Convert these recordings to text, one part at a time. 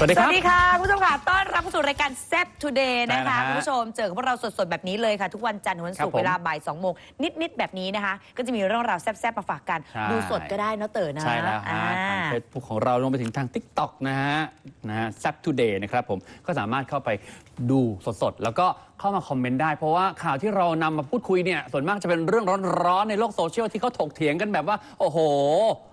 สวัสดีสควัรับสดีค่ะคุณผู้ชมค่ะต้อนรับเข้าสู่รายการแซ p Today นะได้คะนะฮะคุณผู้ชม เจอกับพวกเราสดๆ แบบนี้เลยค่ะ ทุกวันจันทร์ถึงวันศุกครับร์ผมเวลาบ่าย2โมงนิด ๆ แบบนี้นะคะ ก็จะมีเรื่องราวแซบๆ มาฝากกัน ใช่ ดูสดก็ได้เนอะเต๋อนะใช่แล้วอ่าฮะทางเฟซบุ๊กของเราลงไปถึงทาง Tik t o อกนะฮะนะฮะ s a p Today นะครับผมก็สามารถเข้าไปดูสดๆ แล้วก็ เข้ามาคอมเมนต์ได้ เพราะว่าข่าวที่เรานำมาพูดคุยเนี่ยส่วนมากจะเป็นเรื่องร้อนๆในโลกโซเชียลที่เขาถกเถียงกันแบบว่า โอ้โห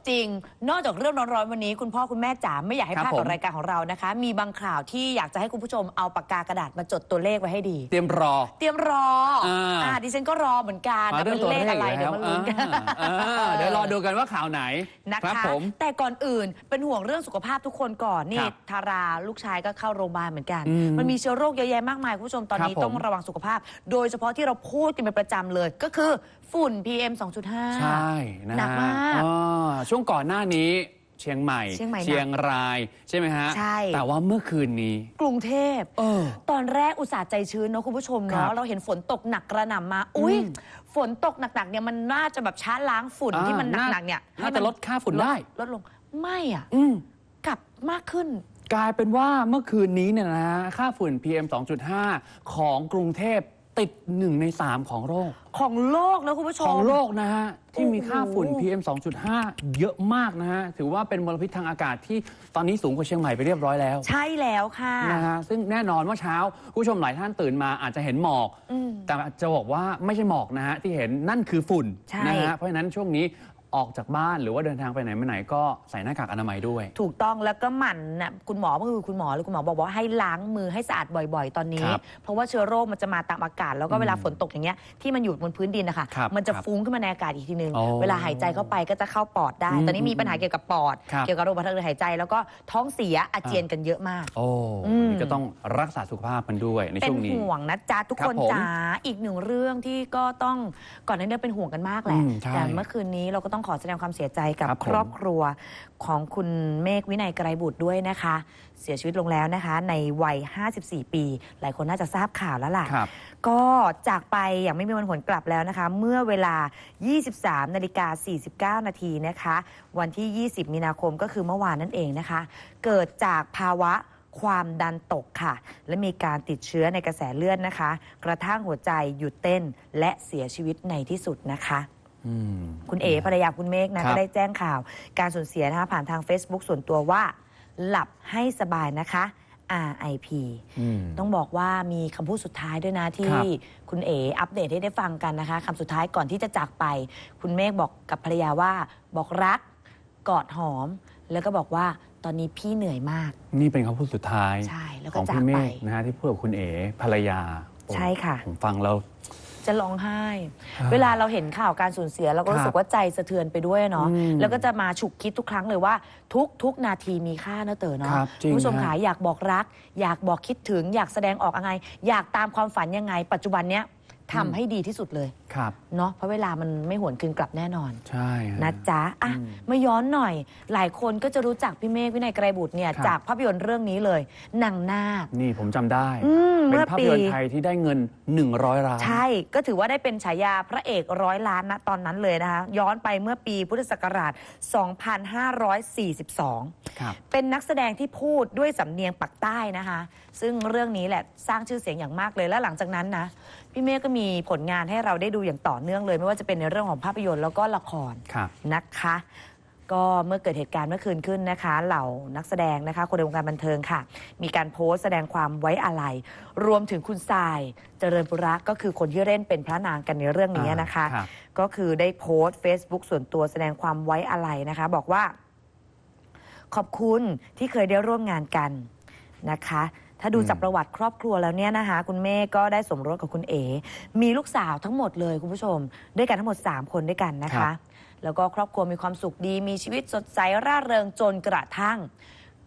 จริง นอกจากเรื่องร้อนๆวันนี้ คุณพ่อคุณแม่จ๋าไม่อยากให้ครัพบลาดกับผม รายการของเรานะคะ มีบางข่าวที่อยากจะให้คุณผู้ชมเอาปากกากระดาษมาจดตัวเลขไว้ให้ดี เตรียมรอ เตรียมรออ่าอ่าดิฉันก็รอเหมือนกันมาแต่เรื่เป็องนตัวเลเลขขอะไรแล้เดี๋ยววมาลุ้นกันอ่าเดี๋ยวรอดูกันว่าข่าวไหนนะครัคะ ผม แต่ก่อนอื่นเป็นห่วงเรื่องสุขภาพทุกคนก่อนนี่ครับทาราลูกชายก็เข้าโรงพยาบาลเหมือนกัน อืมมันมีเชื้อโรคเยอะแยะมากมาย คุณผู้ชมตอนนี้ครับผม ต้องระวังสุขภาพ โดยเฉพาะที่เราพูดกันเป็นประจำเลย ก็คือฝุ่น PM 2.5 ใช่นะหนักฮะมากอ่าช่วงก่อนหน้านี้เชียงใหม่ เชียงใหม่หนักเชียงราย ใช่ไหมฮะ ใช่ แต่ว่าเมื่อคืนนี้ กรุงเทพ เออ ตอนแรกอุตส่าห์ใจชื้นเนอะคุณผู้ชมครัเนาะบเราเห็นฝนตกหนักกระหน่ำมา อุ้ยอืมฝนตกหนักๆเนี่ยมันน่าจะแบบช้าล้างฝุ่นอ่าที่มันน่าหนักๆเนี่ยน่าจะลดค่าฝุ่นได้ ลดลงไม่อะอืม กลับมากขึ้น กลายเป็นว่าเมื่อคืนนี้เนี่ยนะฮะค่าฝุ่น PM 2.5 ของกรุงเทพติด1ใน3ของโลก ของโลกนะคุณผู้ชม ของโลกนะฮะ ที่มีค่าฝุ่นโอ้โห PM 2.5 เยอะมากนะฮะ ถือว่าเป็นมลพิษทางอากาศที่ตอนนี้สูงกว่าเชียงใหม่ไปเรียบร้อยแล้ว ใช่แล้วค่ะนะฮะซึ่งแน่นอนว่าเช้า ผู้ชมหลายท่านตื่นมาอาจจะเห็นหมอกอืมแต่จะบอกว่าไม่ใช่หมอกนะฮะที่เห็นนั่นคือฝุ่นใช่นะฮะเพราะฉะนั้นช่วงนี้ ออกจากบ้านหรือว่าเดินทางไปไหนมาไหนก็ใส่หน้ากากอนามัยด้วย ถูกต้องแล้วก็หมั่นนะคุณหมอก็คือคุณหมอหรือคุณหมอบอกว่าให้ล้างมือให้สะอาดบ่อยๆ ตอนนี้ ครับเพราะว่าเชื้อโรคมันจะมาตามอากาศ แล้วก็อืมเวลาฝนตกอย่างเงี้ยที่มันอยู่บนพื้นดินนะคะครับมันจะครับฟุ้งขึ้นมาในอากาศอีกทีนึงอ๋อเวลาหายใจเข้าไปก็จะเข้าปอดได้ อืมตอนนี้มีปัญหาเกี่ยวกับปอด ครับ เกี่ยวกับระบบทางเดินหายใจ แล้วก็ท้องเสียอาเจียนกันเยอะมาก โอ้อืม นี่ก็ต้องรักษาสุขภาพมันด้วยในเป็นช่วงนี้ ห่วงนะจ๊ะทุกครับคนผมจ๋าอีกหนึ่งเรื่องที่ก็ต้องก่อนหน้านี้เป็นห่วงกันมากแหละอืมใช่ แต่เมื่อคืนนี้เราก็ต้องขอแสดงความเสียใจกับครับผม ครอบครัวของคุณเมฆวินัยไกรบุตรด้วยนะคะ เสียชีวิตลงแล้วนะคะ ในวัย 54 ปี หลายคนน่าจะทราบข่าวแล้วล่ะ ครับ ก็จากไปอย่างไม่มีวันหวนกลับแล้วนะคะ เมื่อเวลา 23นาฬิกา49 นาทีนะคะ วันที่ 20 มีนาคมก็คือเมื่อวานนั่นเองนะคะ เกิดจากภาวะความดันตกค่ะ และมีการติดเชื้อในกระแสเลือดนะคะ กระทั่งหัวใจหยุดเต้นและเสียชีวิตในที่สุดนะคะอืม คุณเอ๋ภรรยาคุณเมฆนะครับก็ได้แจ้งข่าว การสูญเสียนะคะผ่านทาง Facebook ส่วนตัวว่า หลับให้สบายนะคะ RIP อืมต้องบอกว่ามีคำพูดสุดท้ายด้วยนะที่ครับคุณเอ๋อัปเดตให้ได้ฟังกันนะคะคำสุดท้ายก่อนที่จะจากไป คุณเมฆบอกกับภรรยาว่า บอกรัก กอดหอม แล้วก็บอกว่าตอนนี้พี่เหนื่อยมาก นี่เป็นคำพูดสุดท้ายใช่แล้วขก็องจากพี่เมไปฆนะฮะที่พูดกับคุณเอ๋ภรรยาโอ้ใช่ค่ะผมฟังแล้ว จะร้องไห้อ่าเวลาเราเห็นข่าวการสูญเสียเราก็รู้สึกว่าใจสะเทือนไปด้วยเนาะอืมแล้วก็จะมาฉุกคิดทุกครั้งเลยว่าทุกทุกนาทีมีค่านะเต๋อเนาะครับจริงณผู้ชมฮะขาอยากบอกรัก อยากบอกคิดถึง อยากแสดงออกยังไง อยากตามความฝันยังไง ปัจจุบันเนี้ยทำให้ดีที่สุดเลยครับ เนาะเพราะเวลามันไม่หวนคืนกลับแน่นอน ใช่ฮ นะจ๊ะอะอืมมาย้อนหน่อย หลายคนก็จะรู้จักพี่เมฆวินัยไกรบุตรเนี่ยครับ จากภาพยนตร์เรื่องนี้เลยนางนาค นี่ผมจำได้ อืมเป็นเมื่อภาพปี ยนตร์ไทยที่ได้เงิน 100ล้าน ใช่ก็ถือว่าได้เป็นฉายาพระเอกร้อยล้านนะตอนนั้นเลยนะคะ ย้อนไปเมื่อปีพุทธศักราช 2542 ครับ เป็นนักแสดงที่พูดด้วยสำเนียงปักใต้นะคะ ซึ่งเรื่องนี้แหละสร้างชื่อเสียงอย่างมากเลยและหลังจากนั้นนะ พี่เมฆก็มีผลงานให้เราได้ดูอย่างต่อเนื่องเลย ไม่ว่าจะเป็นในเรื่องของภาพยนตร์แล้วก็ละครครับ นะคะ ก็เมื่อเกิดเหตุการณ์เมื่อคืนขึ้นนะคะ เหล่านักแสดงนะคะ คนในวงการบันเทิงค่ะ มีการโพสต์แสดงความไว้อาลัยรวมถึงคุณทรายเจริญปุระก็คือคนที่เล่นเป็นพระนางกันในเรื่องนี้นะคะ อ่าครับก็คือได้โพสต์ Facebook ส่วนตัวแสดงความไว้อาลัยนะคะ บอกว่า ขอบคุณที่เคยได้ร่วมงานกันนะคะ ถ้าดูอืมจากประวัติครอบครัวแล้วเนี่ยนะคะ คุณเมฆก็ได้สมรสกับคุณเอ๋มีลูกสาวทั้งหมดเลยคุณผู้ชม ด้วยกันทั้งหมด 3 คนด้วยกันนะครัคะ บ แล้วก็ครอบครัวมีความสุขดี มีชีวิตสดใสร่าเริงจนกระทั่ง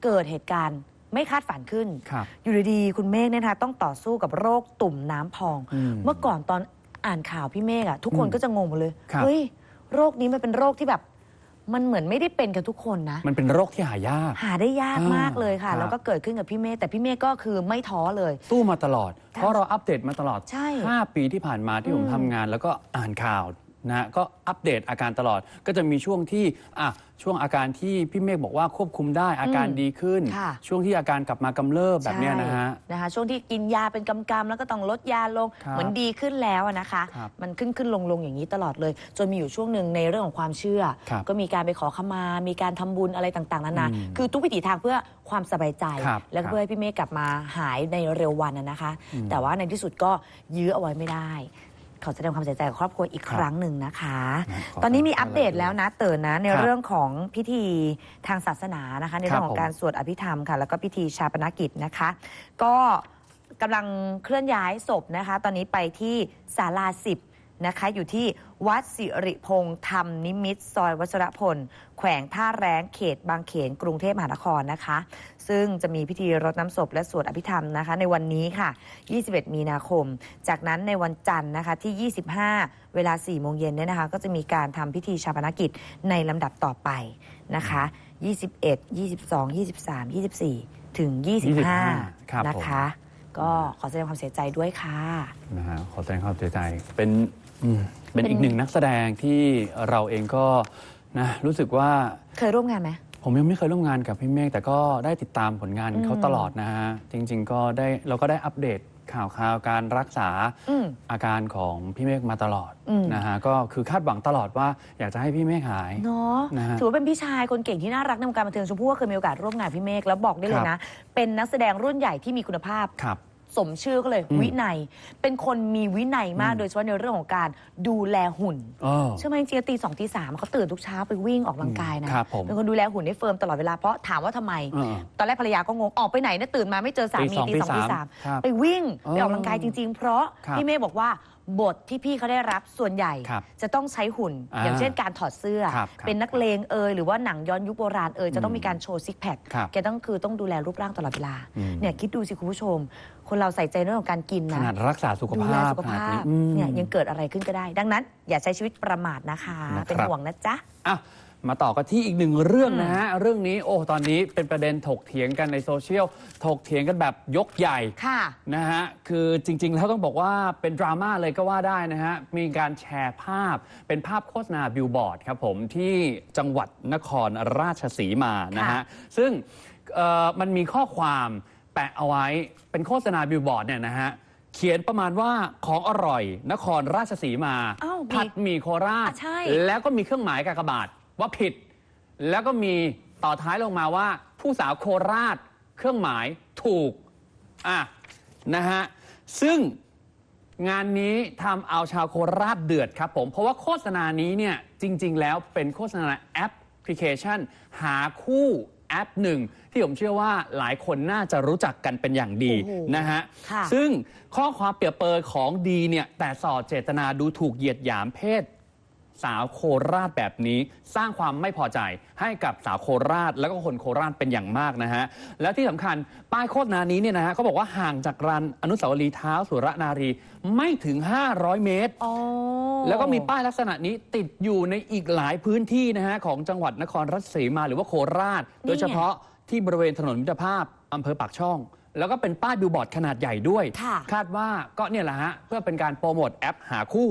เกิดเหตุการณ์ไม่คาดฝันขึ้น ครับ อยู่ดีๆ คุณเมฆเนี่ยนะคะต้องต่อสู้กับโรคตุ่มน้ำพอง อืมเมื่อก่อนตอนอ่านข่าวพี่เมฆอะทุกคนอืมก็จะงงหมดเลย ครับ เฮ้ย โรคนี้มันเป็นโรคที่แบบ มันเหมือนไม่ได้เป็นกันทุกคนนะ มันเป็นโรคที่หายาก หาได้ยากอ่ามากเลยค่ะครับแล้วก็เกิดขึ้นกับพี่เมฆแต่พี่เมฆก็คือไม่ท้อเลย สู้มาตลอด เพราะเราอัปเดตมาตลอดใช่5ปีที่ผ่านมาที่ผมอืมทำงาน แล้วก็อ่านข่าว นะฮะก็อัปเดตอาการตลอด ก็จะมีช่วงที่อะช่วงอาการที่พี่เมฆบอกว่าควบคุมได้อาการอืมดีขึ้น ค่ะ ช่วงที่อาการกลับมากำเริบแบบเนี้ยนะฮะ ใช่นะคะ ช่วงที่กินยาเป็นกำกำๆแล้วก็ต้องลดยาลง ครับเหมือนดีขึ้นแล้วอะนะคะ ครับมันขึ้นขึ้นลงลงอย่างนี้ตลอดเลย จนมีอยู่ช่วงหนึ่งในเรื่องของความเชื่อ ครับก็มีการไปขอขมา มีการทำบุญอะไรต่างๆนานา อืมคือทุกวิถีทางเพื่อความสบายใจ ครับแล้วก็ครับเพื่อให้พี่เมฆกลับมาหายในเร็ววันอะนะคะ อืม แต่ว่าในที่สุดก็ยื้อเอาไว้ไม่ได้ ขอแสดงความเสียใจกับครอบครัวอีกครับครั้งหนึ่งนะคะนะขอตอนนี้มีขอบคุณอัปเดตแล้วนะเติร์นนะในครับเรื่องของพิธีทางศาสนานะคะ ในเรื่องครับของการสวดอภิธรรมค่ะ แล้วก็พิธีชาปนกิจนะคะ ก็กำลังเคลื่อนย้ายศพนะคะ ตอนนี้ไปที่ศาลาสิบ นะคะ อยู่ที่วัดสิริพงษ์ธรรมนิมิตรซอยวัชรพล แขวงท่าแรงเขตบางเขนกรุงเทพมหานครนะคะ ซึ่งจะมีพิธีรดน้ำศพและสวดอภิธรรมนะคะ ในวันนี้ค่ะ 21 มีนาคม จากนั้นในวันจันทร์นะคะที่ 25 เวลา 4 โมงเย็นเนี่ยนะคะ ก็จะมีการทำพิธีชาปนกิจในลำดับต่อไปนะคะ 21 22 23 24 ถึง 25ครับผมนะคะ ก็ขอแสดงความเสียใจด้วยค่ะ นะฮะขอแสดงความเสียใจเป็น อืมเป็นเป็นอีกหนึ่งนักแสดงที่เราเองก็นะรู้สึกว่าเคยร่วมงานไหม ผมยังไม่เคยร่วมงานกับพี่เมฆแต่ก็ได้ติดตามผลงานอืมเขาตลอดนะฮะจริง ๆ ก็ได้เราก็ได้อัปเดตข่าวคราวการรักษาอืมอาการของพี่เมฆมาตลอดอืม นะฮะก็คือคาดหวังตลอดว่าอยากจะให้พี่เมฆหาย เนาะนะฮะถือว่าเป็นพี่ชายคนเก่งที่น่ารักในวงการบันเทิงชมพู่ก็เคยมีโอกาสร่วมงานพี่เมฆแล้วบอกได้เลยนะ เป็นนักแสดงรุ่นใหญ่ที่มีคุณภาพ ครับ สมชื่อก็เลยอืมวินัย เป็นคนมีวินัยมากอืมโดยเฉพาะในเรื่องของการดูแลหุ่นเออใช่ไหมจริงๆตีสองตีสามเขาตื่นทุกเช้าไปวิ่งออกกำลังกายนะครับผม เป็นคนดูแลหุ่นให้เฟิร์มตลอดเวลาเพราะถามว่าทำไมเออตอนแรกภรรยาก็งง ออกไปไหนนะตื่นมาไม่เจอสามีตีสองตีสองตีตีสาสามมครับไปวิ่งเออไปออกกำลังกายจริง ๆ เพราะครับพี่เมฆบอกว่า บทที่พี่เขาได้รับส่วนใหญ่ ครับจะต้องใช้หุ่น อ่าอย่างเช่นการถอดเสื้อ ครับครับเป็นนักเลงเอยหรือว่าหนังย้อนยุคโบราณเอยจะต้องมีการโชว์ซิกแพคครับแกต้องคือต้องดูแลรูปร่างตลอดเวลาอืม เนี่ยคิดดูสิคุณผู้ชม คนเราใส่ใจเรื่องของการกินขนะนาดรักษาสุขดูแลภาพสุขขนาดภานี้พอืม เนี่ยยังเกิดอะไรขึ้นก็ได้ ดังนั้น อย่าใช้ชีวิตประมาทนะคะ นะครับ เป็นห่วงนะจ๊ะ อะ มาต่อกันที่อีกหนึ่งเรื่องอืมนะฮะเรื่องนี้โอ้ตอนนี้เป็นประเด็นถกเถียงกันในโซเชียลถกเถียงกันแบบยกใหญ่ค่ะนะฮะคือจริง ๆ แล้วต้องบอกว่าเป็นดราม่าเลยก็ว่าได้นะฮะมีการแชร์ภาพเป็นภาพโฆษณาบิลบอร์ดครับผมที่จังหวัดนครราชสีมานะฮะค่ะซึ่งเอ่อมันมีข้อความแปะเอาไว้เป็นโฆษณาบิลบอร์ดเนี่ยนะฮะเขียนประมาณว่าของอร่อย นครราชสีมาอ้าวมีผัดหมี่โคราชอะใช่แล้วก็มีเครื่องหมายกากบาท ว่าผิด แล้วก็มีต่อท้ายลงมาว่า ผู้สาวโคราชเครื่องหมายถูกอะนะฮะซึ่งงานนี้ทำเอาชาวโคราชเดือดครับผม เพราะว่าโฆษณานี้เนี่ยจริง ๆ แล้วเป็นโฆษณาแอปพลิเคชัน หาคู่แอปหนึ่ง ที่ผมเชื่อว่าหลายคนน่าจะรู้จักกันเป็นอย่างดีโอ้โหนะฮะค่ะซึ่งข้อความเปรียบเปรยของดีเนี่ยแต่ส่อเจตนาดูถูกเหยียดหยามเพศ สาวโคราชแบบนี้ สร้างความไม่พอใจให้กับสาวโคราช แล้วก็คนโคราชเป็นอย่างมากนะฮะ แล้วที่สำคัญป้ายโฆษณานี้เนี่ยนะฮะเขาบอกว่าห่างจากรันอนุสาวรีย์เท้าสุรนารีไม่ถึง 500 เมตรอ๋อแล้วก็มีป้ายลักษณะนี้ติดอยู่ในอีกหลายพื้นที่นะฮะของจังหวัดนครราชสีมาหรือว่าโคราช โดยเฉพาะที่บริเวณถนนมิตรภาพอำเภอปากช่องแล้วก็เป็นป้ายบิลบอร์ดขนาดใหญ่ด้วยค่ะคาดว่าก็เนี่ยแหละฮะ เพื่อเป็นการโปรโมทแอปหาคู่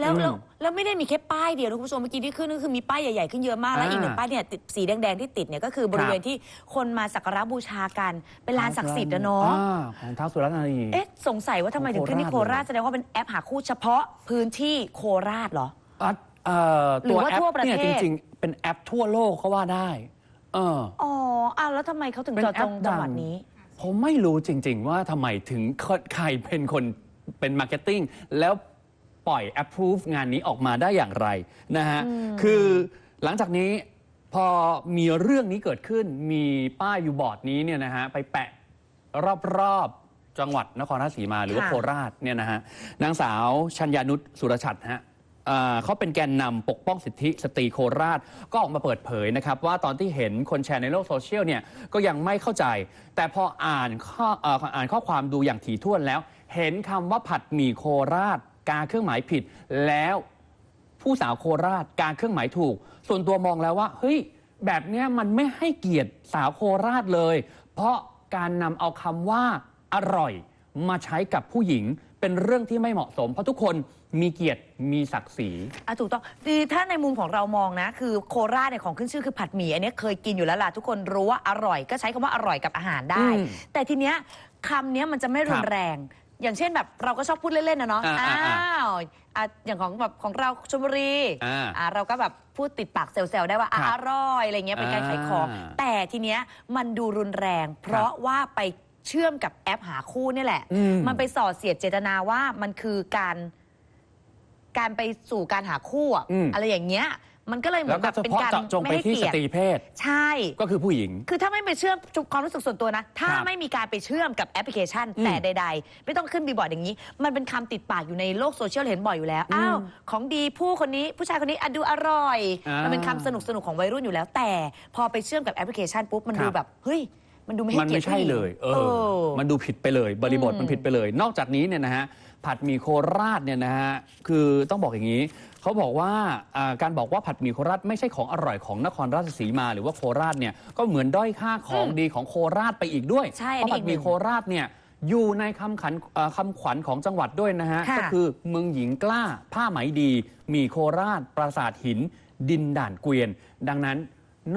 แล้วแล้วอืมแล้วไม่ได้มีแค่ป้ายเดียวนะคุณผู้ชมเมื่อกี้ที่ขึ้นก็คือมีป้ายใหญ่ๆขึ้นเยอะมากแล้วอ่าอีกหนึ่งป้ายเนี่ยติดสีแดงๆที่ติดเนี่ยก็คือบริเวณที่คนมาสักการะบูชากันเป็นลานศักดิ์สิทธิ์นะเนาะอ่าของเท้าสุรนารีเอ๊ะสงสัยว่าทำไมถึงขึ้นที่โคราชแสดงว่าเป็นแอปหาคู่เฉพาะพื้นที่โคราชเหรออะเอ่อหรือว่าแอปทั่วประเทศเนี่ยจริงๆ เป็นแอปทั่วโลกเขาว่าได้เอออ๋ออ้าวแล้วทำไมเขาถึงเป็นเจาะจงแอปดังจังหวัดนี้ ผมไม่รู้จริง ๆ ว่าทำไมถึงใครเป็นคนเป็นมาร์เก็ตติ้งแล้ว ปล่อย approve งานนี้ออกมาได้อย่างไรนะฮะอืมคือหลังจากนี้พอมีเรื่องนี้เกิดขึ้นมีป้ายวิวบอร์ดนี้เนี่ยนะฮะไปแปะรอบๆจังหวัดนครราชสีมาหรือว่าค่ะโคราชเนี่ยนะฮะนางสาวชัญญานุชสุรชัดฮะอ่าเขาเป็นแกนนำปกป้องสิทธิสตรีโคราช ก็ออกมาเปิดเผยนะครับ ว่าตอนที่เห็นคนแชร์ในโลกโซเชียลเนี่ยก็ยังไม่เข้าใจ แต่พออ่านข้อเอ่ออ่านข้อความดูอย่างถี่ถ้วนแล้ว เห็นคำว่าผัดหมี่โคราช กาเครื่องหมายผิด แล้วผู้สาวโคราชการเครื่องหมายถูก ส่วนตัวมองแล้วว่าเฮ้ยแบบเนี้ยมันไม่ให้เกียรติสาวโคราชเลย เพราะการนำเอาคำว่าอร่อยมาใช้กับผู้หญิงเป็นเรื่องที่ไม่เหมาะสม เพราะทุกคนมีเกียรติมีศักดิ์ศรีอะถูกต้องดีถ้าในมุมของเรามองนะ คือโคราชเนี่ยของขึ้นชื่อคือผัดหมี่อันเนี้ยเคยกินอยู่แล้วล่ะทุกคนรู้ว่าอร่อยก็ใช้คำว่าอร่อยกับอาหารได้อืมแต่ทีเนี้ยคำเนี้ยมันจะไม่รุครันบแรง อย่างเช่นแบบเราก็ชอบพูดเล่นๆนะเนาะอ่าอ่าอ่าวอะอย่างของแบบของเราชลบุรีอ่าอะเราก็แบบพูดติดปากเซลล์ได้ว่าอะครับอร่อยอะไรเงี้ยเป็นการขายของ อ่าแต่ทีเนี้ยมันดูรุนแรง เพราะว่าไปเชื่อมกับแอปหาคู่นี่แหละ อืม มันไปส่อเสียดเจตนาว่ามันคือการ การไปสู่การหาคู่อะอืม อะไรอย่างเงี้ย มันก็เลยเหมืแล้อวนก็แบบเฉเป็นพาะการเจาะจงไม่ไปให้ที่เกีสยรตรีติเพศ ใช่ ก็คือผู้หญิง คือถ้าไม่ไปเชื่อมความรู้สึกส่วนตัวนะ ถ้าครับไม่มีการไปเชื่อมกับแอปพลิเคชัน อืมแต่ใด ๆ ไม่ต้องขึ้นบีบอร์ดอย่างนี้ มันเป็นคำติดปากอยู่ในโลกโซเชียลเห็นบ่อยอยู่แล้ว อ้าว ของดีผู้คนนี้ผู้ชายคนนี้อะดูอร่อย อ่ามัมันเป็นคำสนุกสนุกๆของวัยรุ่นอยู่แล้ว แต่พอไปเชื่อมกับแอปพลิเคชันปุ๊บ มันครับดูแบบเฮ้ย มันดูไม่ให้มันเกียรไม่ติใช่ผู้หญิงเลยเอเออ อ มันดูผิดไปเลย บริบทอืมมันผิดไปเลย นอกจากนี้เนี่ยนะฮะ ผัดหมี่โคราชเนี่ยนะฮะ คือต้องบอกอย่างนี้ เขาบอกว่าอ่าการบอกว่าผัดหมี่โคราชไม่ใช่ของอร่อยของนครราชสีมาหรือว่าโคราชเนี่ยก็เหมือนด้อยค่าของดีของโคราชไปอีกด้วยใช่เพอันราะนี้ผัดหมี่อีกหนึ่งโคราชเนี่ยอยู่ในคำขันเอ่อคำขวัญของจังหวัดด้วยนะฮะค่ะ ก็คือเมืองหญิงกล้าผ้าไหมดีหมี่โคราช ปราสาทหิน ดินด่านเกวียน ดังนั้น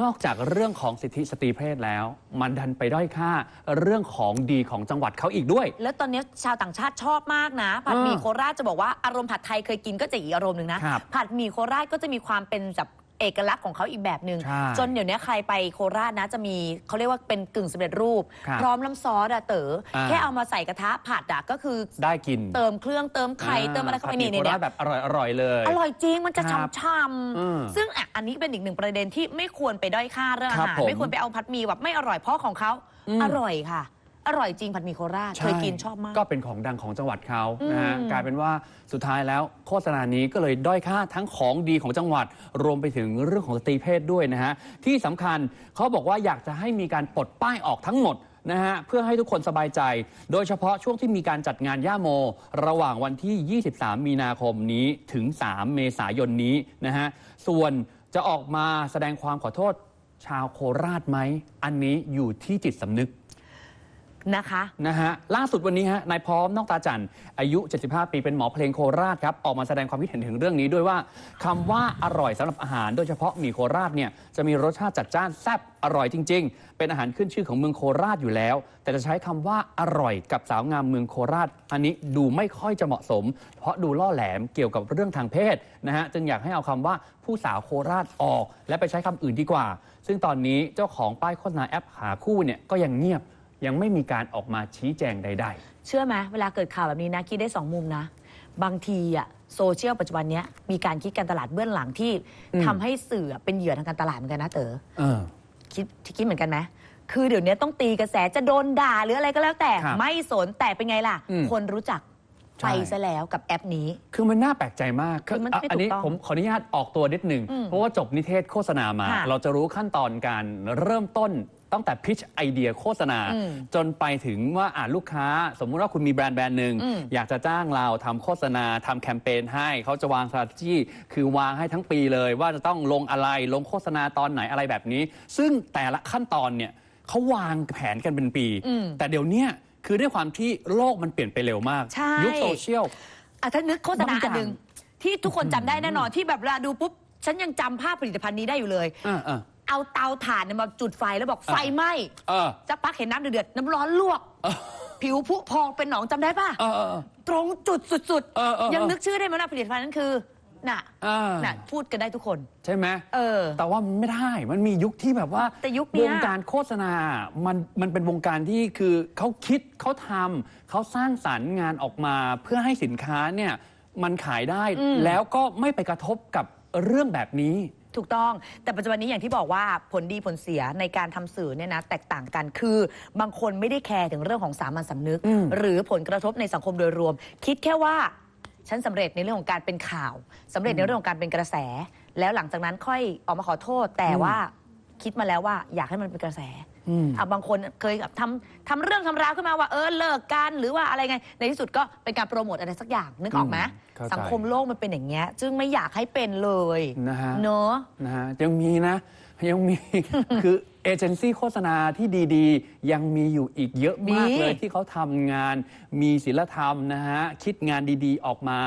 นอกจากเรื่องของสิทธิสตรีเพศแล้ว มันดันไปด้อยค่าเรื่องของดีของจังหวัดเขาอีกด้วย แล้วตอนนี้ชาวต่างชาติชอบมากนะ ผัดหมี่เออโคราชจะบอกว่าอารมณ์ผัดไทยเคยกินก็จะอีกอารมณ์หนึ่งนะครับผัดหมี่โคราชก็จะมีความเป็นแบบ เอกลักษณ์ของเขาอีกแบบหนึ่งใช่จนเดี๋ยวนี้ใครไปโคราชนะจะมีเขาเรียกว่าเป็นกึ่งสำเร็จรูป ครับพร้อมน้ำซอสอะเต๋ออา แค่เอามาใส่กระทะผัดอะก็คือได้กินเติมเครื่องเติมไข่เติมอะไรเข้าไปผัดหนี่มี่โคเนี่รายชแบบอร่อยอร่อยเลย อร่อยจริงมันจะครับช่ำอืมๆซึ่งอะอันนี้เป็นอีกหนึ่งประเด็นที่ไม่ควรไปด้อยค่าเรื่องอาครับหารผมไม่ควรไปเอาผัดหมี่แบบไม่อร่อยเพราะของเขาอืม อร่อยค่ะ อร่อยจริงผัดหมี่โคราชเคยกินชอบมาก ก็เป็นของดังของจังหวัดเขานะฮะอืม กลายเป็นว่าสุดท้ายแล้วโฆษณานี้ก็เลยด้อยค่าทั้งของดีของจังหวัด รวมไปถึงเรื่องของสตรีเพศด้วยนะฮะที่สำคัญเขาบอกว่าอยากจะให้มีการปลดป้ายออกทั้งหมดนะฮะเพื่อให้ทุกคนสบายใจ โดยเฉพาะช่วงที่มีการจัดงานย่าโม ระหว่างวันที่ 23 มีนาคมนี้ถึง 3 เมษายนนี้นะฮะส่วนจะออกมาแสดงความขอโทษ ชาวโคราชไหม อันนี้อยู่ที่จิตสำนึก นะคะนะฮะล่าสุดวันนี้ฮะนายพร้อมนอกตาจันทร์อายุ 75 ปีเป็นหมอเพลงโคราชครับออกมาแสดงความคิดเห็นถึงเรื่องนี้ด้วยว่าคำว่าอร่อยสำหรับอาหาร โดยเฉพาะหมี่โคราชเนี่ยจะมีรสชาติจัดจ้านแซ่บอร่อยจริง ๆ เป็นอาหารขึ้นชื่อของเมืองโคราชอยู่แล้ว แต่จะใช้คำว่าอร่อยกับสาวงามเมืองโคราช อันนี้ดูไม่ค่อยจะเหมาะสม เพราะดูล่อแหลมเกี่ยวกับเรื่องทางเพศนะฮะจึงอยากให้เอาคำว่าผู้สาวโคราชออก และไปใช้คำอื่นดีกว่า ซึ่งตอนนี้เจ้าของป้ายโฆษณาแอปหาคู่เนี่ยก็ยังเงียบ ยังไม่มีการออกมาชี้แจงใดเชื่อไหมเวลาเกิดข่าวแบบนี้นะคิดได้สองมุมนะ บางทีอะโซเชียลปัจจุบันเนี้ยมีการคิดการตลาดเบื้องหลังที่อืมทำให้สื่อเป็นเหยื่อทางการตลาดเหมือนกันนะเต๋อๆเออ คิดคิดเหมือนกันไหมคือเดี๋ยวนี้ต้องตีกระแสจะโดนด่าหรืออะไรก็แล้วแต่ ครับไม่สนแต่เป็นไงล่ะ อืมคนรู้จักใช่ ไปซะแล้วกับแอปนี้ คือมันน่าแปลกใจมากคือมันไม่อันนี้ถูกต้องผมขออนุญาตออกตัวนิดหนึ่ง อืมเพราะว่าจบนิเทศโฆษณามา ค่ะเราจะรู้ขั้นตอนการเริ่มต้น ตั้งแต่พิชไอเดียโฆษณาอืมจนไปถึงว่าอ่านลูกค้า สมมุติว่าคุณมีแบรนด์แบรนด์หนึ่งอืมอยากจะจ้างเราทำโฆษณาทำแคมเปญให้เขาจะวาง strategy คือวางให้ทั้งปีเลย ว่าจะต้องลงอะไรลงโฆษณาตอนไหนอะไรแบบนี้ ซึ่งแต่ละขั้นตอนเนี่ยเขาวางแผนกันเป็นปีอืมแต่เดี๋ยวเนี้ยคือด้วยความที่โลกมันเปลี่ยนไปเร็วมากใช่ยุคโซเชียลอะถ้านึกโฆษณาบางอย่างอันหนึ่งที่ทุกคนจำได้แน่นอนที่แบบเวลาดูปุ๊บฉันยังจำภาพผลิตภัณฑ์นี้ได้อยู่เลยอ่าอ่า เอาเตาถ่านเนี่ยมาจุดไฟแล้วบอกไฟไหม้เออสักพักเห็นน้ำเดือดๆน้ำร้อนลวก เออ ผิวผุพองเป็นหนองจำได้ป่ะ เออเออเออ ตรงจุดสุดเออเออเออ ยังนึกชื่อได้ไหมนะผลิตภัณฑ์นั้นคือ น่ะ อ่าน่ะ พูดกันได้ทุกคน ใช่ไหมเออ แต่ว่ามันไม่ได้ มันมียุคที่แบบว่าแต่ยุคเนี้วยงการโฆษณา มันมันเป็นวงการที่คือเขาคิดเขาทำเขาสร้างสรรค์งานออกมาเพื่อให้สินค้าเนี่ยมันขายได้อืมแล้วก็ไม่ไปกระทบกับเรื่องแบบนี้ ถูกต้องแต่ปัจจุบันนี้อย่างที่บอกว่าผลดีผลเสียในการทำสื่อเนี่ยนะแตกต่างกันคือบางคนไม่ได้แคร์ถึงเรื่องของสามัญสำนึก อืม หรือผลกระทบในสังคมโดยรวม คิดแค่ว่าฉันสำเร็จในเรื่องของการเป็นข่าวสำเร็จในเรื่องของการเป็นกระแส แล้วหลังจากนั้นค่อยออกมาขอโทษ แต่ว่าคิดมาแล้วว่าอยากให้มันเป็นกระแส อืม อะบางคนเคยแบบทำทำเรื่องทำราวขึ้นมาว่าเออเลิกกันหรือว่าอะไรไง ในที่สุดก็เป็นการโปรโมทอะไรสักอย่างนึกออกไหมอืมเข้าใจ สังคมโลกมันเป็นอย่างเงี้ยจึงไม่อยากให้เป็นเลยนะฮะ เนอะ นะฮะยังมีนะ ยังมี คือเอเจนซี่โฆษณาที่ดีๆ ยังมีอยู่อีกเยอะมากมีเลยที่เขาทำงานมีศิลธรรมนะฮะ คิดงานดีๆออกมา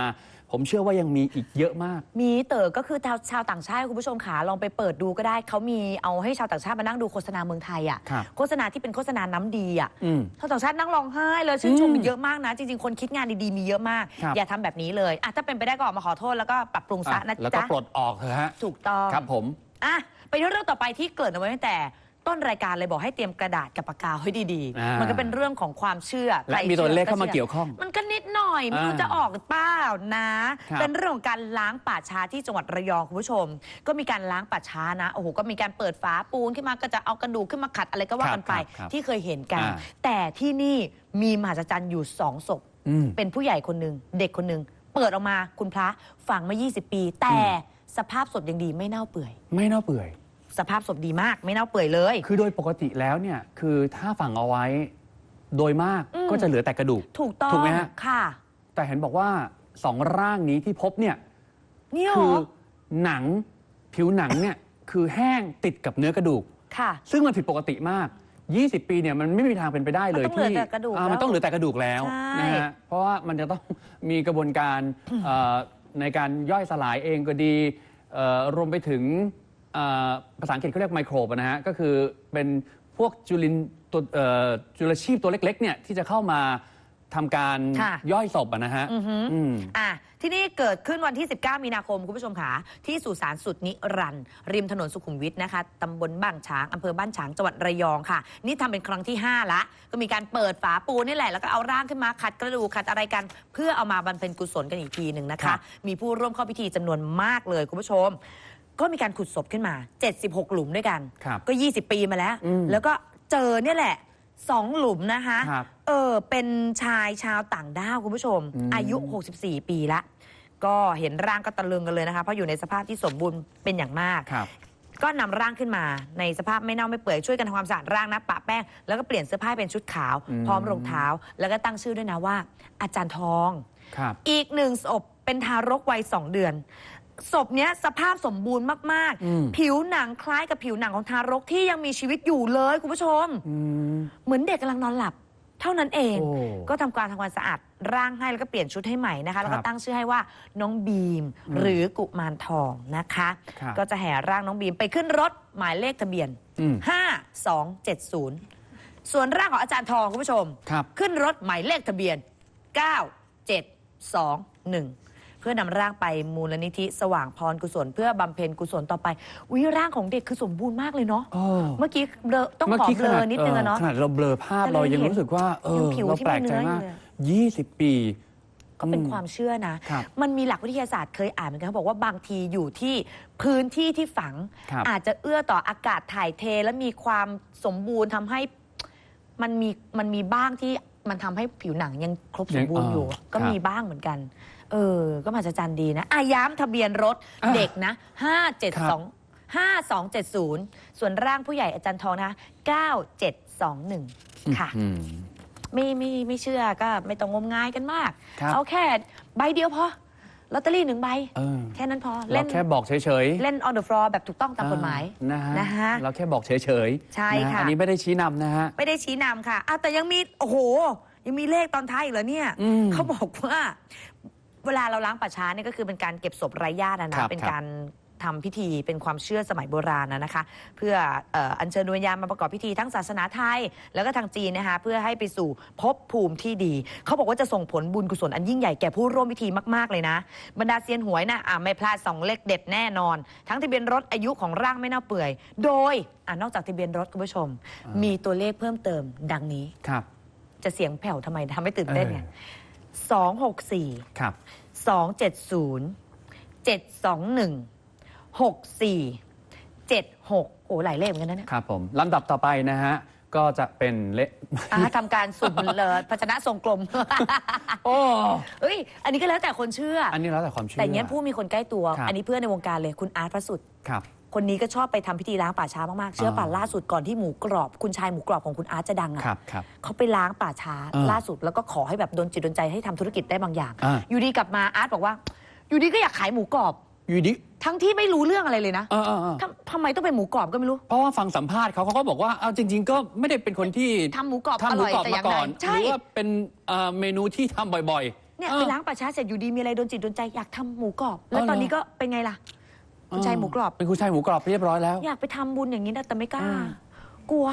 ผมเชื่อว่ายังมีอีกเยอะมาก มีเต๋อก็คือชาวชาวต่างชาติคุณผู้ชมขาลองไปเปิดดูก็ได้ เขามีเอาให้ชาวต่างชาติมานั่งดูโฆษณาเมืองไทยอะครับโฆษณาที่เป็นโฆษณาน้ำดีอะอืมชาวต่างชาตินั่งร้องไห้เลยชื่นชมอืมเยอะมากนะ จริงๆ คนคิดงานดีๆมีเยอะมาก ครับ อย่าทำแบบนี้เลยอะถ้าเป็นไปได้ก็ออกมาขอโทษแล้วก็ปรับปรุงซะอะนะแล้วก็จ๊ะปลดออกเถอะฮะถูกต้อง ครับผม อะไปที่เรื่องต่อไปที่เกริดเอาไว้ตั้งแต่ ต้นรายการเลยบอกให้เตรียมกระดาษกับปากกาให้ดีอ่าๆมันก็เป็นเรื่องของความเชื่อและใครมีตัวเลขชื่เข้ามาชื่เกี่ยวข้อง มันก็นิดหน่อยไม่รู้อ่าจะออกหรือเปล่านะ ครับเป็นเรื่องของการล้างป่าช้าที่จังหวัดระยองคุณผู้ชม ก็มีการล้างป่าช้านะโอ้โหก็มีการเปิดฝาปูนขึ้นมาก็จะเอากระดูกขึ้นมาขัดอะไรก็ว่ากันไป ครับครับที่เคยเห็นกัน อ่า แต่ที่นี่มีมหัศจรรย์อยู่สองศพ อืม เป็นผู้ใหญ่คนหนึ่งเด็กคนหนึ่งเปิดออกมาคุณพระฝังมา 20 ปี แต่สภาพศพยังดีไม่เน่าเปื่อย ไม่น่าเปื่อย สภาพศพดีมาก ไม่เน่าเปื่อยเลย คือโดยปกติแล้วเนี่ยคือถ้าฝังเอาไว้โดยมากอืม ก็จะเหลือแต่กระดูก ถูกต้องถูกไหมฮะ ค่ะ แต่เห็นบอกว่าสองร่างนี้ที่พบเนี่ยนี่หรคืออหนังผิวหนังเนี่ยคือแห้งติดกับเนื้อกระดูก ค่ะ ซึ่งมันผิดปกติมาก 20 ปีเนี่ยมันไม่มีทางเป็นไปได้เลยมันต้องเหลืที่อแต่กระดูกอ่าแล้วมันต้องเหลือแต่กระดูกแล้วใช่ นะฮะ เพราะว่ามันจะต้อง มีกระบวนการเอ่อในการย่อยสลายเองก็ดีเอ่อรวมไปถึงเอ่อ ภาษาอังกฤษเขาเรียกไมโครบนะฮะก็คือเป็นพวกจุลินตัวเอ่อจุลชีพตัวเล็กๆเนี่ยที่จะเข้ามาทำการค่ะย่อยศพอะนะฮะอือหืออมอะที่นี่เกิดขึ้นวันที่ 19 มีนาคม คุณผู้ชมค่ะที่สุสานสุดนิรันดร์ริมถนนสุขุมวิทนะคะตำบลบ้านฉางอำเภอบ้านฉางจังหวัดระยองค่ะ นี่ทำเป็นครั้งที่ 5 ละ ก็มีการเปิดฝาปูนนี่แหละ แล้วก็เอาร่างขึ้นมาขัดกระดูกขัดอะไรกัน เพื่อเอามาบำเพ็ญกุศลกันอีกทีหนึ่งนะครัคะ บ มีผู้ร่วมเข้าพิธีจำนวนมากเลยคุณผู้ชม ก็มีการขุดศพขึ้นมา 76 หลุมด้วยกัน ครับก็ 20 ปีมาแล้ว อืมแล้วก็เจอเนี่ยแหละสองหลุมนะคะครับเออเป็นชายชาวต่างด้าวคุณผู้ชม อืม อายุ 64 ปีละ ก็เห็นร่างก็ตะลึงกันเลยนะคะ เพราะอยู่ในสภาพที่สมบูรณ์เป็นอย่างมาก ครับ ก็นำร่างขึ้นมาในสภาพไม่เน่าไม่เปื่อยช่วยกันทำความสะอาดร่างนะปะแป้ง แล้วก็เปลี่ยนเสื้อผ้าให้เป็นชุดขาว อืม พร้อมรองเท้า แล้วก็ตั้งชื่อด้วยนะว่า อาจารย์ทอง ครับ อีกหนึ่งศพเป็นทารกวัยสองเดือน ศพเนี้ยสภาพสมบูรณ์มากอืม ๆ ผิวหนังคล้ายกับผิวหนังของทารกที่ยังมีชีวิตอยู่เลยคุณผู้ชม อืม เหมือนเด็กกำลังนอนหลับ เท่านั้นเอง โอ้ก็ทำการทำความสะอาดร่างให้แล้วก็เปลี่ยนชุดให้ใหม่นะคะ แล้วครัก็บตั้งชื่อให้ว่าน้องบีม อืมหรือกุมารทองนะคะ ครับ ก็จะแห่ร่างน้องบีมไปขึ้นรถหมายเลขทะเบียน อืม5270 ส่วนร่างของอาจารย์ทองคุณผู้ชม ครับ ขึ้นรถหมายเลขทะเบียน 9721 เพื่อนำร่างไปมูลนิธิสว่างพรกุศล เพื่อบำเพ็ญกุศลต่อไปวิร่างของเด็กคือสมบูรณ์มากเลยเนาะโอ้เมื่อกี้เบลอต้องเมื่อขอกี้เบลอนิดนึงอะเนาะ ขนาดเราเบลอภาพแต่เราเรายัยังงเห็นรู้สึกว่า เอยัองผิวเราที่แปลมีกเนื้ใจออยู่มากเลย 20 ปี ก็เป็นอืมความเชื่อนะ ครับมันมีหลักวิทยาศาสตร์เคยอ่านเหมือนกันเขาบอกว่าบางทีอยู่ที่พื้นที่ที่ฝัง ครับอาจจะเอื้อต่ออากาศถ่ายเทและมีความสมบูรณ์ทำให้มันมีมันมีบ้างที่ มันทำให้ผิวหนังยังครบสมบูรณ์อยู่ ก็มีบ้างเหมือนกัน เออ ก็มหัศจรรย์ดีนะอาย้ำทะเบียนรถอะเด็กนะห้าเจ็ดครัสอบงห้าสองเจ็ดศูนย์ส่วนร่างผู้ใหญ่อาจารย์ทองนะคะเก้าเจ็ดสองหนึ่งค่ะอืมไม่ไม่ไม่เชื่อก็ไม่ต้องงมงายกันมากครับเอาแค่ใบเดียวพอ ลอตเตอรี่หนึ่งใบเออแค่นั้นพอเราเล่นแค่บอกเฉยๆ เล่น on the floor แบบถูกต้องตามกฎหมายอ่นะฮะนะฮะเราแค่บอกเฉยๆ ใช่นฮค่ะอันนี้ไม่ได้ชี้นำนะฮะ ไม่ได้ชี้นำค่ะอ้าวแต่ยังมี โอ้โห ยังมีเลขตอนท้ายอีกเหรอเนี่ยอืมเขาบอกว่า เวลาเราล้างป่าช้าเนี่ยก็คือเป็นการเก็บศพไร้ญาตินะครันะบเป็นครับการ ทำพิธีเป็นความเชื่อสมัยโบราณนะนะคะ เพื่อเอ่ออัญเชิญดวงวิญญาณมาประกอบพิธีทั้งศาสนาไทย แล้วก็ทางจีนนะคะเพื่อให้ไปสู่ภพภูมิที่ดี เขาบอกว่าจะส่งผลบุญกุศลอันยิ่งใหญ่แก่ผู้ร่วมพิธีมากๆเลยนะ บรรดาเซียนหวยนะอะไม่พลาดสองเลขเด็ดแน่นอน ทั้งทะเบียนรถอายุของร่างไม่เน่าเปื่อย โดยอะนอกจากทะเบียนรถคุณผู้ชม มีตัวเลขเพิ่มเติมดังนี้ครับ จะเสียงแผ่วทำไมทำให้ตื่นเต้นไงเออสองหกสี่ครับสองเจ็ดศูนย์เจ็ดสองหนึ่ง หกสี่เจ็ดหกโอ้หลายเลขเหมือนกันนะเนี่ยครับผมลำดับต่อไปนะฮะ ก็จะเป็นเลอ่าทำการสุ่มเลยภาชนะทรงกลม โอ้เอ้ย อันนี้ก็แล้วแต่คนเชื่ออันนี้แล้วแต่ความเชื่อ แต่เนี้ยผู้มีคนใกล้ตัว ครับ อันนี้เพื่อนในวงการเลยคุณอาร์ตพระสุด ครับ คนนี้ก็ชอบไปทำพิธีล้างป่าช้ามากๆ เชื่อป่าอ่าล่าสุดก่อนที่หมูกรอบ คุณชายหมูกรอบของคุณอาร์ตจะดังครัอะบครับ เขาไปล้างป่าช้าอ่าล่าสุดแล้วก็ขอให้แบบโดนจิตโดนใจให้ทำธุรกิจได้บางอย่าง อ่า อยู่ดีกลับมาอาร์ตบอกว่า อยู่ดีก็อยากขายหมูกรอบ อยู่ดี ทั้งที่ไม่รู้เรื่องอะไรเลยนะเออเออเออทำทำไมต้องเป็นหมูกรอบก็ไม่รู้เพราะว่าฟังสัมภาษณ์เขาเขาก็บอกว่าเอาจริง ๆ ก็ไม่ได้เป็นคนที่ทำหมูกรอบทำอหมูร่อยกรอบแต่อมาย่างก่ใดอนหใช่รือว่าเป็นเอ่อเมนูที่ทำบ่อยๆเนี่ยออไปล้างป่าช้าเสร็จอยู่ดีมีอะไรโดนจิตโดนใจอยากทำหมูกรอบ แล้วอ๋อเหรอ ตอนนี้ก็เป็นไงล่ะคุณชายหมูกรอบ เป็นคุณชายหมูกรอบเรียบร้อยแล้ว อยากไปทำบุญอย่างนี้นะแต่ไม่กล้า อืม กลัว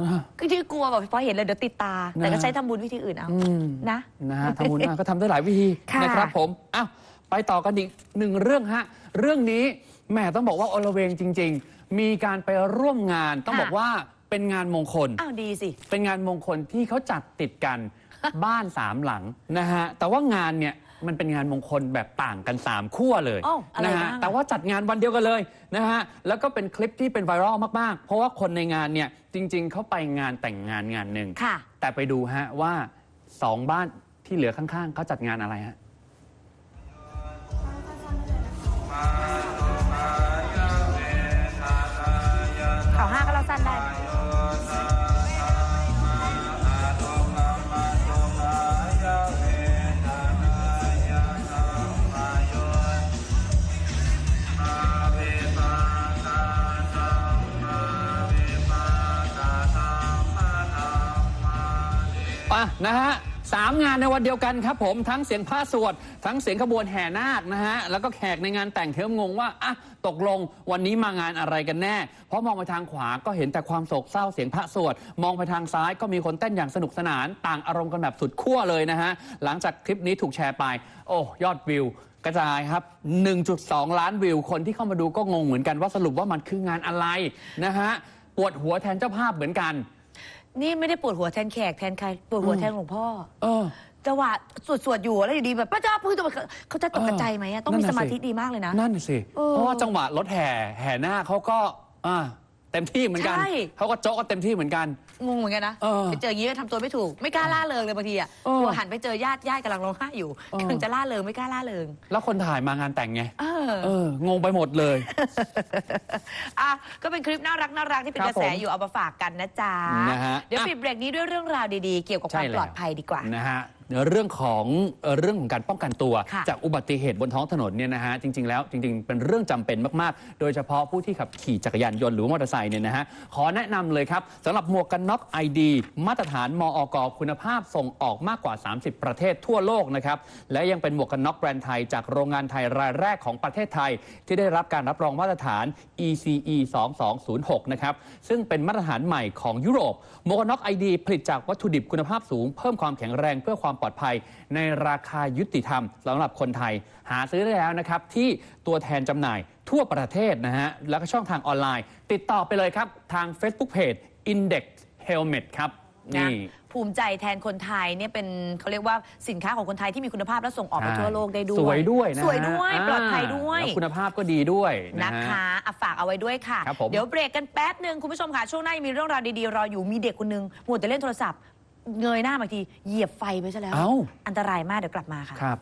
อ่าก็ที่กลัวแบบพอเห็นเลยเดี๋ยวติดตา แต่นะก็ใช้ทำบุญวิธีอื่นเอาอืมนะ นะฮะทำบุญมาก็ทำได้หลายวิธีค่ะ นะครับผมอ้าว ไปต่อกันอีกหนึ่งเรื่องฮะ เรื่องนี้แหม่ต้องบอกว่าอลเวงจริง ๆ มีการไปร่วมงานต้องบอกว่าเป็นงานมงคล อ้าวดีสิ เป็นงานมงคลที่เขาจัดติดกัน บ้านสามหลังนะฮะ แต่ว่างานเนี่ยมันเป็นงานมงคลแบบต่างกันสามขั้วเลยอ้าวอะไรนะบ้าฮะงแต่ว่าจัดงานวันเดียวกันเลยนะฮะแล้วก็เป็นคลิปที่เป็นไวรัลมากๆ เพราะว่าคนในงานเนี่ยจริง ๆเขาไปงานแต่งงานงานหนึ่งค่ะ แต่ไปดูฮะว่าสองบ้านที่เหลือข้างๆเขาจัดงานอะไรฮะ ข่าวห้าก็เล่าสั้นได้ อะนะฮะ สามงานในวันเดียวกันครับผมทั้งเสียงผ้าสวด ทั้งเสียงขบวนแห่นาคนะฮะ แล้วก็แขกในงานแต่งเทมงงว่าอะตกลงวันนี้มางานอะไรกันแน่ เพราะมองไปทางขวาก็เห็นแต่ความโศกเศร้าเสียงพระสวด มองไปทางซ้ายก็มีคนเต้นอย่างสนุกสนาน ต่างอารมณ์กันแบบสุดขั้วเลยนะฮะ หลังจากคลิปนี้ถูกแชร์ไป โอ้ยอดวิวกระจายครับ 1.2 ล้านวิว คนที่เข้ามาดูก็งงเหมือนกันว่าสรุปว่ามันคืองานอะไรนะฮะ ปวดหัวแทนเจ้าภาพเหมือนกัน นี่ไม่ได้ปวดหัวแทนแขกแทนใครปวดหัวแทนหลวงพ่อเออ จังหวะสวดสวดๆอยู่แล้วอยู่ดีแบบพระเจ้าพูดตัวเขาจะตกกระใจไหมอะต้องมีนั่สนน่ะมาสิธิดีมากเลยนะ นั่นน่ะสิ เออ เพราะว่าจังหวะรถแห่แห่หน้าเขาก็ อ่า เต็มที่เหมือนกันใช่ เขาก็โจ๊กกันเต็มที่เหมือนกัน งงเหมือนกันนะเออไปเจออย่างนี้ก็ทำตัวไม่ถูกไม่กล้าล่าเริงเลยบางทีอะเออกลัวหันไปเจอญาติญาติกำลังร้องไห้อยู่เออ กำลังจะล่าเริงไม่กล้าล่าเริงแล้วคนถ่ายมางานแต่งไง เออ เออ งงไปหมดเลย อะก็เป็นคลิปน่ารักน่ารักที่เป็นคกรับระแสผมอยู่เอามาฝากกันนะจ๊ะนะฮะเดี๋ยวอะปิดเบรกนี้ด้วยเรื่องราวดีๆ เกี่ยวกับคใช่วามแล้ว ปลอดภัยดีกว่า นะฮะ เรื่องของเอ่อเรื่องของการป้องกันตัวค่ะจากอุบัติเหตุบนท้องถนนเนี่ยนะฮะจริง ๆแล้วจริง ๆ เป็นเรื่องจำเป็นมากๆ โดยเฉพาะผู้ที่ขับขี่จักรยานยนต์หรือว่ามอเตอร์ไซค์เนี่ยนะฮะขอแนะนำเลยครับสำหรับหมวกกันน็อกไอดีมาตรฐานมอกคุณภาพส่งออกมากกว่า 30 ประเทศทั่วโลกนะครับและยังเป็นหมวกกันน็อกแบรนด์ไทยจากโรงงานไทยรายแรกของประเทศไทย ที่ได้รับการรับรองมาตรฐาน ECE 2206นะครับซึ่งเป็นมาตรฐานใหม่ของยุโรปหมวกกันน็อกไอดีผลิตจากวัตถุดิบคุณภาพสูงเพิ่มความแข็งแรงเพื่อความปลอดภัย ในราคายุติธรรมสำหรับคนไทย หาซื้อได้แล้วนะครับ ที่ตัวแทนจำหน่ายทั่วประเทศนะฮะ แล้วก็ช่องทางออนไลน์ ติดต่อไปเลยครับ ทาง Facebook Page Index Helmet ครับนะนี่ภูมิใจแทนคนไทยเนี่ยเป็นเขาเรียกว่าสินค้าของคนไทยที่มีคุณภาพและส่งออกไปใช่ทั่วโลกได้ด้วย สวยด้วยนะฮะสวยด้วยาปลอดภัยด้วยแล้วคุณภาพก็ดีด้วยนะนะฮะคะอะฝากเอาไว้ด้วยค่ะครับผมเดี๋ยวเบรกกันแป๊บหนึ่งคุณผู้ชมค่ะ ช่วงหน้ายังมีเรื่องราวดีๆ รออยู่มีเด็กคนหนึงมัวแต่เล่นโทรศัพท์ เงยหน้ามาอีกทีเหยียบไฟไปซะแล้ว เอ้า อันตรายมากเดี๋ยวกลับมาค่ะ ครับ